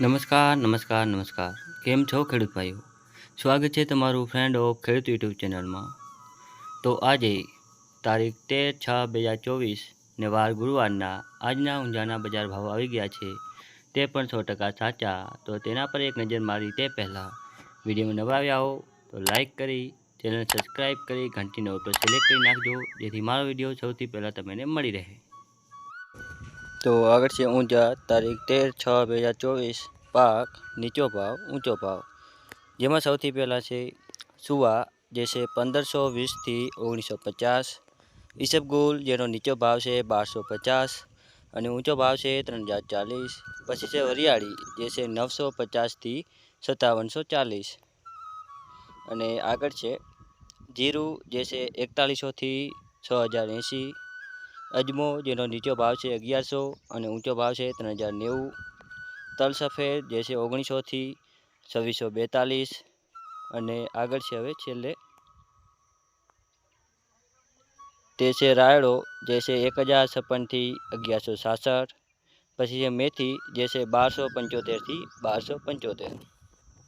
નમસ્કાર નમસ્કાર નમસ્કાર. કેમ છો ખેડૂત ભાઈઓ? સ્વાગત છે તમારું ફ્રેન્ડ ઓફ ખેડૂત યુટ્યુબ ચેનલમાં તો આજે તારીખ તેર છ બે હજાર ચોવીસ ને વાર ગુરુવારના આજના ઊંઝાના બજાર ભાવ આવી ગયા છે. તે પણ સો ટકા સાચા. તો તેના પર એક નજર મારી તે પહેલાં વિડીયોમાં નવા આવ્યા હો, તો લાઈક કરી ચેનલ સબસ્ક્રાઈબ કરી, ઘંટીનો ઓટો સિલેક્ટ કરી નાખજો, જેથી મારો વીડિયો સૌથી પહેલાં તમને મળી રહે. તો આગળ છે ઊંઝા, તારીખ તેર છ બે હજાર ચોવીસ, પાક, નીચો ભાવ, ઊંચો ભાવ. જેમાં સૌથી પહેલાં છે સુવા, જે છે પંદરસો વીસથી ઓગણીસો પચાસ. ઈસબગુલ જેનો નીચો ભાવ છે બારસો પચાસ અને ઊંચો ભાવ છે ત્રણ હજાર ચાલીસ. પછી છે વરિયાળી, જે છે નવસો પચાસથી સત્તાવનસો ચાલીસ. અને આગળ છે જીરું, જે છે એકતાલીસોથી છ હજાર એંસી અજમો, જેનો નીચો ભાવ છે અગિયારસો અને ઊંચો ભાવ છે ત્રણ હજાર નેવું. તલ સફેદ, જે છે ઓગણીસોથી છવ્વીસો બેતાલીસ. અને આગળ છે હવે છેલ્લે. તે છે રાયડો, જે છે એક હજાર છપ્પનથી અગિયારસો સાસઠ. પછી છે મેથી, જે છે બારસો પંચોતેરથી બારસો પંચોતેર.